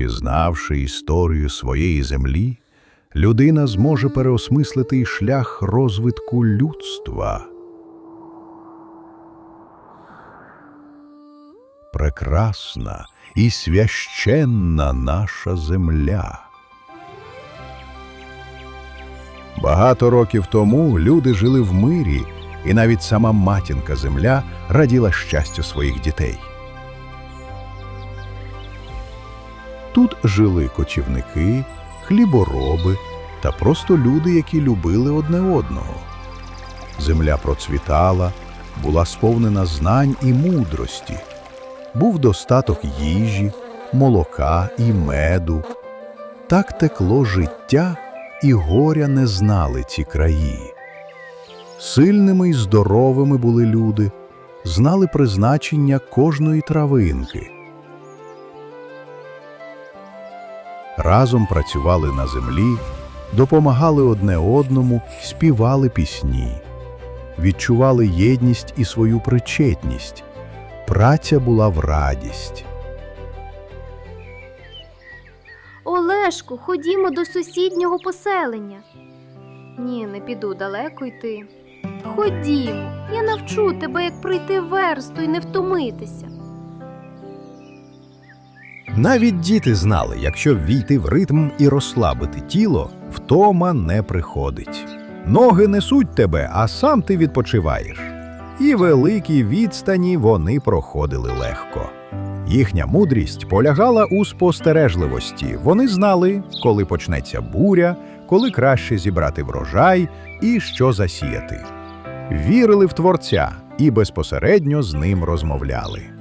Пізнавши історію своєї землі, людина зможе переосмислити й шлях розвитку людства. Прекрасна і священна наша земля. Багато років тому люди жили в мирі, і навіть сама матінка земля раділа щастю своїх дітей. Тут жили кочівники, хлібороби та просто люди, які любили одне одного. Земля процвітала, була сповнена знань і мудрості, був достаток їжі, молока і меду. Так текло життя, і горя не знали ці краї. Сильними й здоровими були люди, знали призначення кожної травинки. Разом працювали на землі, допомагали одне одному, співали пісні, відчували єдність і свою причетність. Праця була в радість. Олешку, ходімо до сусіднього поселення. Ні, не піду далеко йти. Ходімо, я навчу тебе, як пройти версту і не втомитися. Навіть діти знали, якщо війти в ритм і розслабити тіло, втома не приходить. Ноги несуть тебе, а сам ти відпочиваєш. І великі відстані вони проходили легко. Їхня мудрість полягала у спостережливості. Вони знали, коли почнеться буря, коли краще зібрати врожай і що засіяти. Вірили в Творця і безпосередньо з ним розмовляли.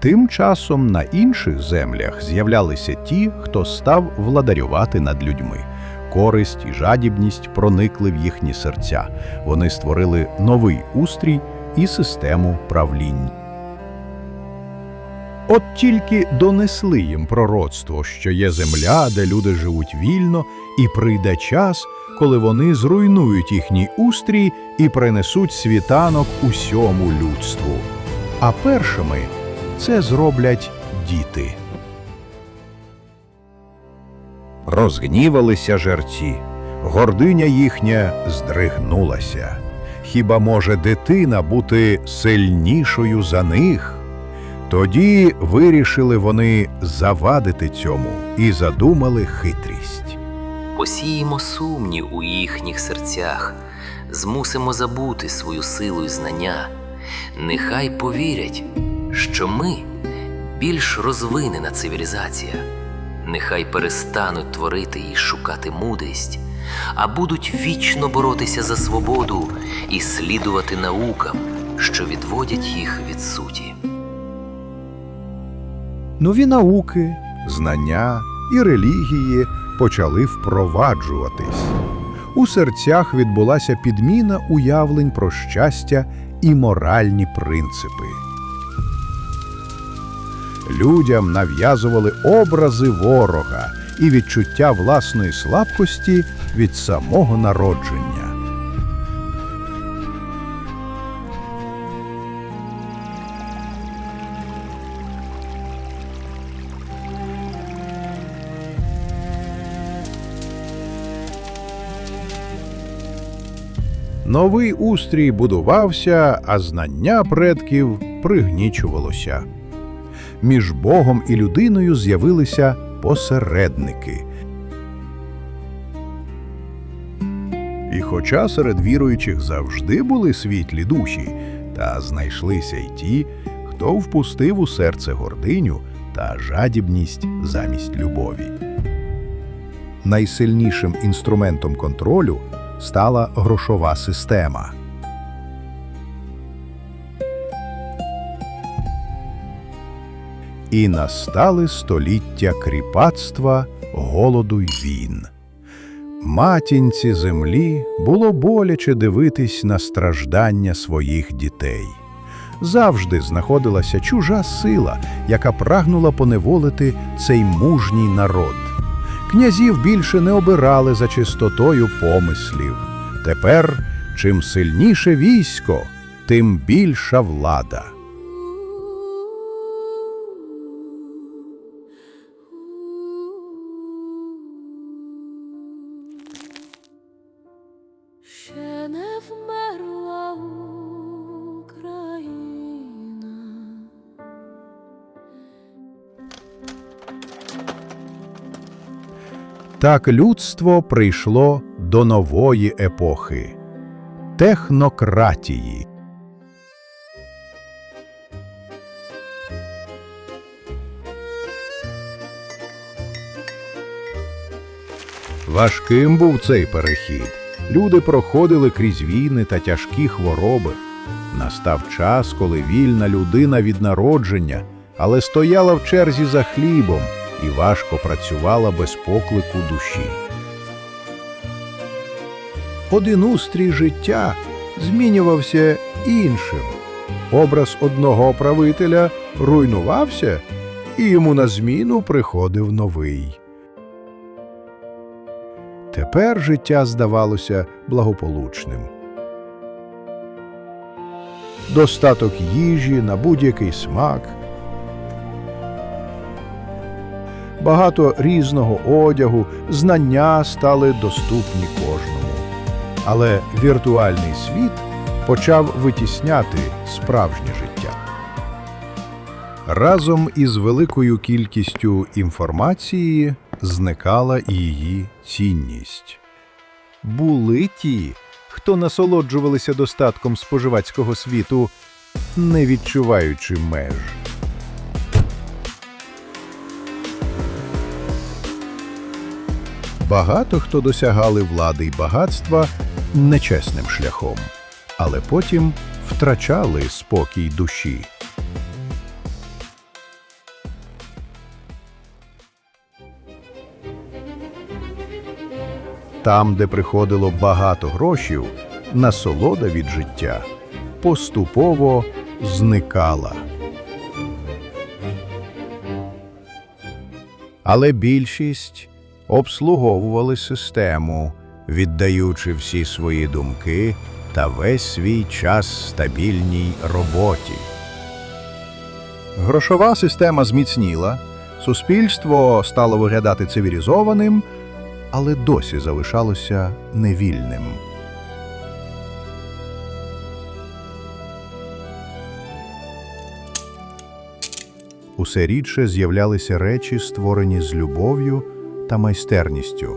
Тим часом на інших землях з'являлися ті, хто став владарювати над людьми. Користь і жадібність проникли в їхні серця. Вони створили новий устрій і систему правлінь. От тільки донесли їм пророцтво, що є земля, де люди живуть вільно, і прийде час, коли вони зруйнують їхній устрій і принесуть світанок усьому людству. А першими це зроблять діти. Розгнівалися жерці, гординя їхня здригнулася. Хіба може дитина бути сильнішою за них? Тоді вирішили вони завадити цьому і задумали хитрість. посіємо сумнів у їхніх серцях, змусимо забути свою силу і знання. Нехай повірять, що ми більш розвинена цивілізація. Нехай перестануть творити і шукати мудрість, а будуть вічно боротися за свободу і слідувати наукам, що відводять їх від суті. Нові науки, Знання і релігії почали впроваджуватись. У серцях відбулася підміна уявлень про щастя і моральні принципи. Людям нав'язували образи ворога і відчуття власної слабкості від самого народження. Новий устрій будувався, а знання предків пригнічувалося. Між Богом і людиною з'явилися посередники. І хоча серед віруючих завжди були світлі душі, та знайшлися й ті, хто впустив у серце гординю та жадібність замість любові. Найсильнішим інструментом контролю стала грошова система. І настали століття кріпацтва, голоду й війн. Матінці землі було боляче дивитись на страждання своїх дітей. Завжди знаходилася чужа сила, яка прагнула поневолити цей мужній народ. Князів більше не обирали за чистотою помислів. Тепер, чим сильніше військо, тим більша влада. Так людство прийшло до нової епохи технократії. Важким був цей перехід. Люди проходили крізь війни та тяжкі хвороби. Настав час, коли вільна людина від народження, але стояла в черзі за хлібом і важко працювала без поклику душі. Один устрій життя змінювався іншим. Образ одного правителя руйнувався, і йому на зміну приходив новий. Тепер життя здавалося благополучним. Достаток їжі на будь-який смак, багато різного одягу, знання стали доступні кожному. Але віртуальний світ почав витісняти справжнє життя. Разом із великою кількістю інформації зникала і її цінність. Були ті, хто насолоджувалися достатком споживацького світу, не відчуваючи меж. Багато хто досягали влади й багатства нечесним шляхом, але потім втрачали спокій душі. Там, де приходило багато грошів, насолода від життя поступово зникала. Але більшість обслуговували систему, віддаючи всі свої думки та весь свій час стабільній роботі. Грошова система зміцніла, суспільство стало виглядати цивілізованим, але досі залишалося невільним. Усе рідше з'являлися речі, створені з любов'ю та майстерністю.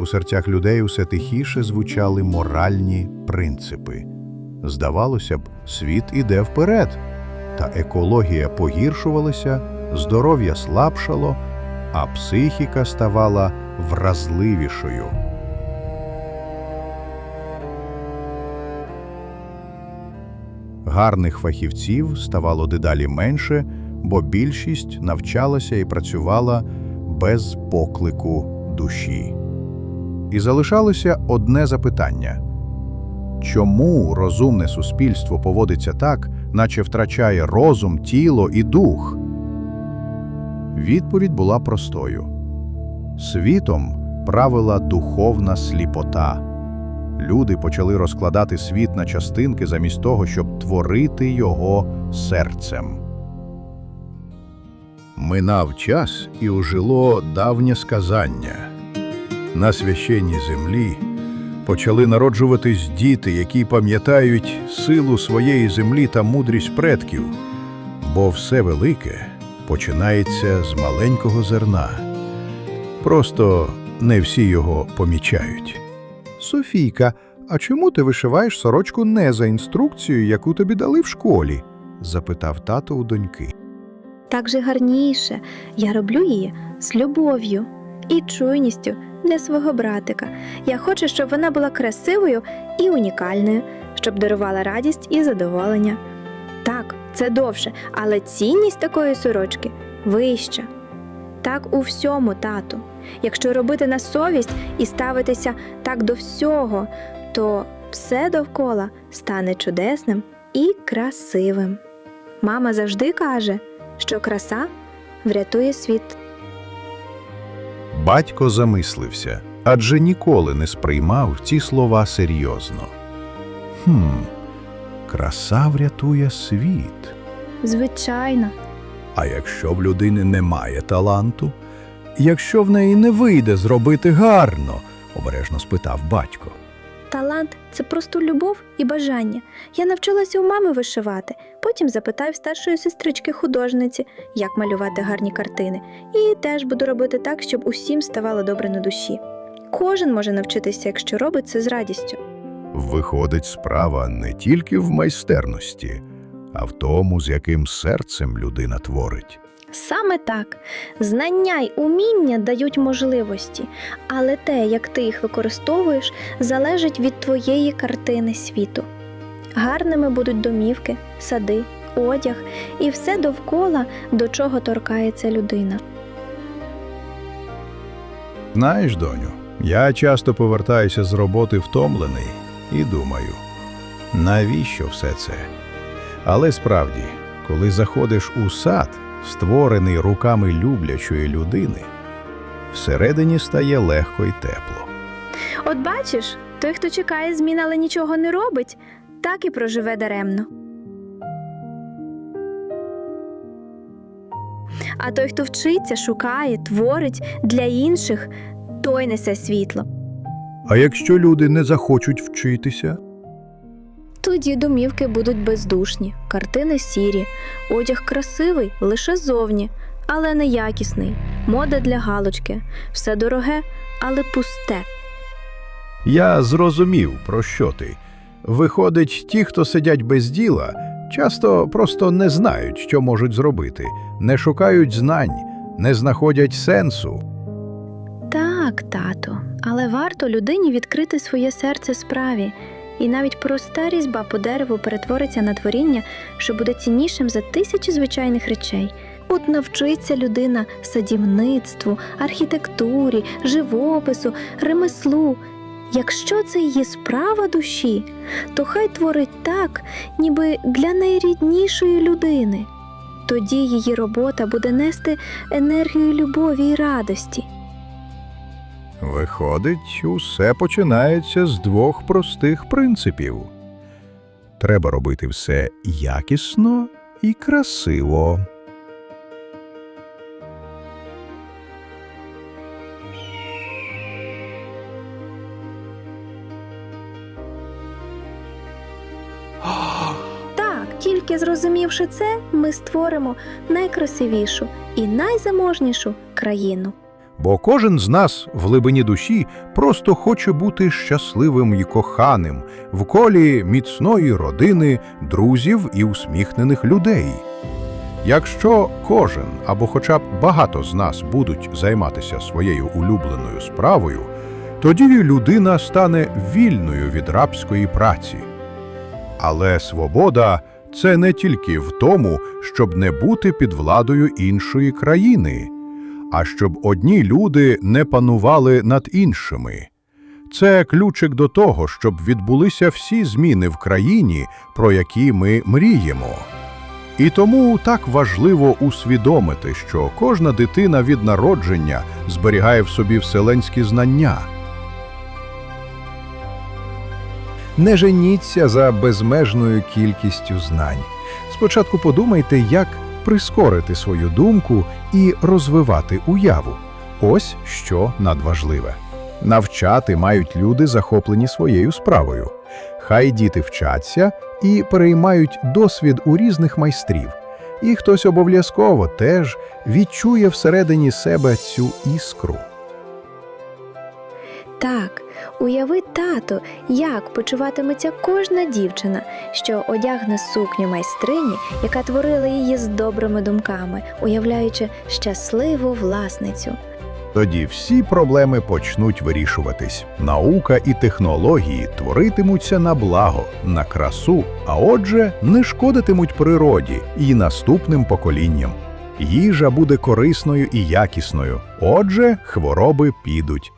У серцях людей усе тихіше звучали моральні принципи. Здавалося б, світ іде вперед, та екологія погіршувалася, здоров'я слабшало, а психіка ставала вразливішою. Гарних фахівців ставало дедалі менше, бо більшість навчалася і працювала без поклику душі. І залишалося одне запитання: чому розумне суспільство поводиться так, наче втрачає розум, тіло і дух? Відповідь була простою: світом правила духовна сліпота. Люди почали розкладати світ на частинки замість того, щоб творити його серцем. Минав час і ужило давнє сказання. На священній землі почали народжуватись діти, які пам'ятають силу своєї землі та мудрість предків, бо все велике починається з маленького зерна. Просто не всі його помічають. Софійка, а чому ти вишиваєш сорочку не за інструкцією, яку тобі дали в школі? запитав тато у доньки. Так же гарніше. Я роблю її з любов'ю і чуйністю для свого братика. Я хочу, щоб вона була красивою і унікальною, щоб дарувала радість і задоволення. Так, це довше, але цінність такої сорочки вища. Так у всьому, тату. Якщо робити на совість і ставитися так до всього, то все довкола стане чудесним і красивим. Мама завжди каже, що краса врятує світ. Батько замислився, адже ніколи не сприймав ці слова серйозно. Хм, краса врятує світ. Звичайно, А якщо в людини немає таланту? Якщо в неї не вийде зробити гарно? обережно спитав батько. Талант це просто любов і бажання. Я навчилася у мами вишивати, потім запитаю старшої сестрички художниці, як малювати гарні картини, і теж буду робити так, щоб усім ставало добре на душі. Кожен може навчитися, якщо робить це з радістю. Виходить, справа не тільки в майстерності, а в тому, з яким серцем людина творить. Саме так, знання й уміння дають можливості, але те, як ти їх використовуєш, залежить від твоєї картини світу. Гарними будуть домівки, сади, одяг і все довкола, до чого торкається людина. Знаєш, доню, я часто повертаюся з роботи втомлений і думаю, навіщо все це? Але справді, коли заходиш у сад, створений руками люблячої людини, всередині стає легко і тепло. От бачиш, той, хто чекає змін, але нічого не робить, так і проживе даремно. А той, хто вчиться, шукає, творить для інших, той несе світло. А якщо люди не захочуть вчитися? Тоді домівки будуть бездушні, картини сірі, одяг красивий лише зовні, але неякісний, мода для галочки, все дороге, але пусте. Я зрозумів, про що ти. Виходить, ті, хто сидять без діла, часто просто не знають, що можуть зробити, не шукають знань, не знаходять сенсу. Так, тато, але варто людині відкрити своє серце справі, і навіть проста різьба по дереву перетвориться на творіння, що буде ціннішим за тисячі звичайних речей. От навчиться людина садівництву, архітектурі, живопису, ремеслу. Якщо це її справа душі, то хай творить так, ніби для найріднішої людини. Тоді її робота буде нести енергію любові і радості. Виходить, усе починається з двох простих принципів. Треба робити все якісно і красиво. Так, тільки зрозумівши це, ми створимо найкрасивішу і найзаможнішу країну. Бо кожен з нас в глибині душі просто хоче бути щасливим і коханим в колі міцної родини, друзів і усміхнених людей. Якщо кожен або хоча б багато з нас будуть займатися своєю улюбленою справою, тоді людина стане вільною від рабської праці. Але свобода це не тільки в тому, щоб не бути під владою іншої країни а щоб одні люди не панували над іншими. Це ключик до того, щоб відбулися всі зміни в країні, про які ми мріємо. І тому так важливо усвідомити, що кожна дитина від народження зберігає в собі вселенські знання. Не женіться за безмежною кількістю знань. Спочатку подумайте, як прискорити свою думку і розвивати уяву. Ось що надважливе. Навчати мають люди, захоплені своєю справою. Хай діти вчаться і переймають досвід у різних майстрів. І хтось обов'язково теж відчує всередині себе цю іскру. Так, уяви тато, як почуватиметься кожна дівчина, що одягне сукню майстрині, яка творила її з добрими думками, уявляючи щасливу власницю. Тоді всі проблеми почнуть вирішуватись. Наука і технології творитимуться на благо, на красу, а отже, не шкодитимуть природі і наступним поколінням. Їжа буде корисною і якісною, отже, хвороби підуть.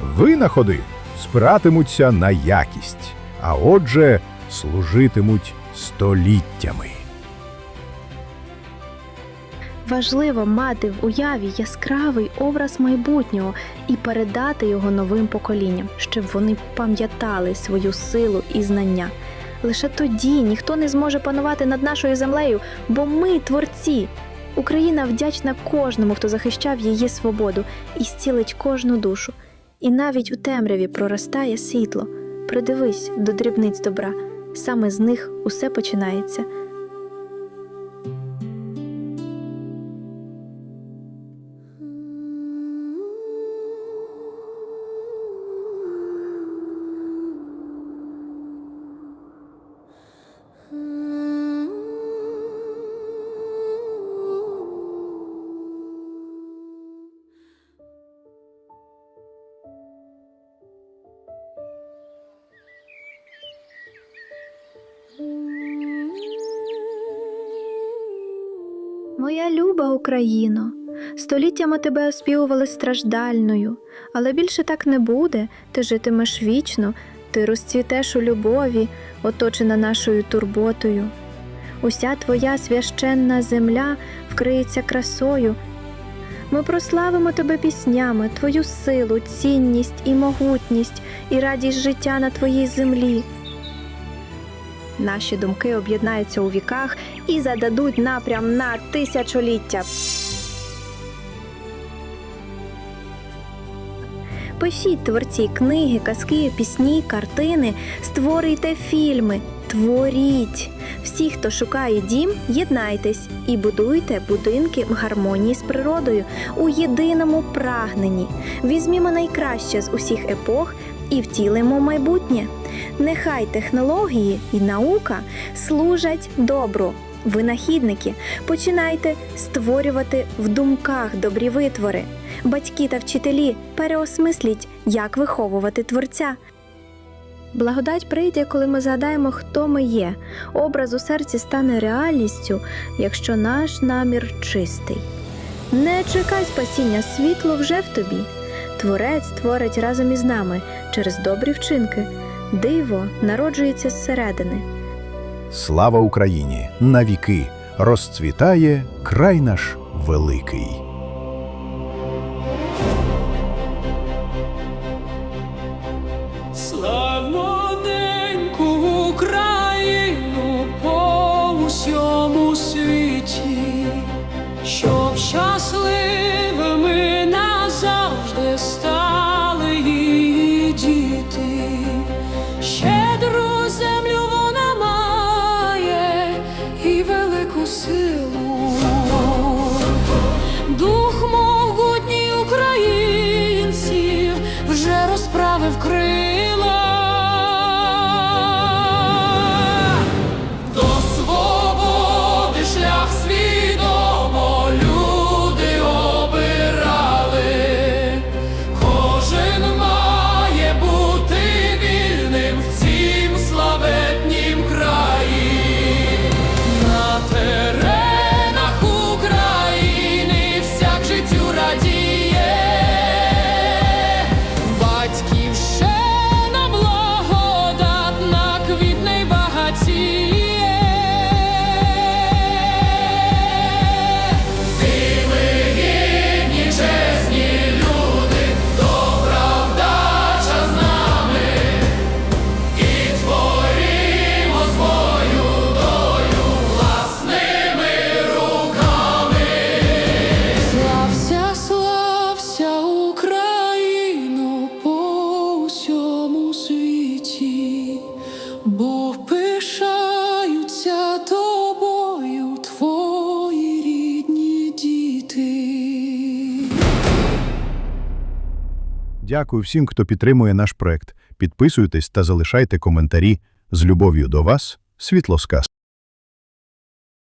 Винаходи спиратимуться на якість, а отже, служитимуть століттями. Важливо мати в уяві яскравий образ майбутнього і передати його новим поколінням, щоб вони пам'ятали свою силу і знання. Лише тоді ніхто не зможе панувати над нашою землею, бо ми творці. Україна вдячна кожному, хто захищав її свободу і зцілить кожну душу. І навіть у темряві проростає світло. Придивись до дрібниць добра, саме з них усе починається. Моя люба Україно, століттями тебе оспівували страждальною, але більше так не буде. Ти житимеш вічно, ти розцвітеш у любові, оточена нашою турботою. Уся твоя священна земля вкриється красою. Ми прославимо тебе піснями, твою силу, цінність і могутність, і радість життя на твоїй землі. Наші думки об'єднаються у віках і зададуть напрям на тисячоліття. Пишіть творці книги, казки, пісні, картини, створюйте фільми, творіть. Всі, хто шукає дім, єднайтесь і будуйте будинки в гармонії з природою у єдиному прагненні. Візьмімо найкраще з усіх епох і втілимо майбутнє. Нехай технології і наука служать добру. Винахідники, починайте створювати в думках добрі витвори. Батьки та вчителі переосмисліть, як виховувати творця. Благодать прийде, коли ми згадаємо, хто ми є. Образ у серці стане реальністю, якщо наш намір чистий. Не чекай спасіння, світло вже в тобі. Творець творить разом із нами через добрі вчинки. Диво народжується зсередини. Слава Україні! Навіки! Розцвітає край наш великий. Дякую всім, хто підтримує наш проект. Підписуйтесь та залишайте коментарі. З любов'ю до вас, Світлосказ.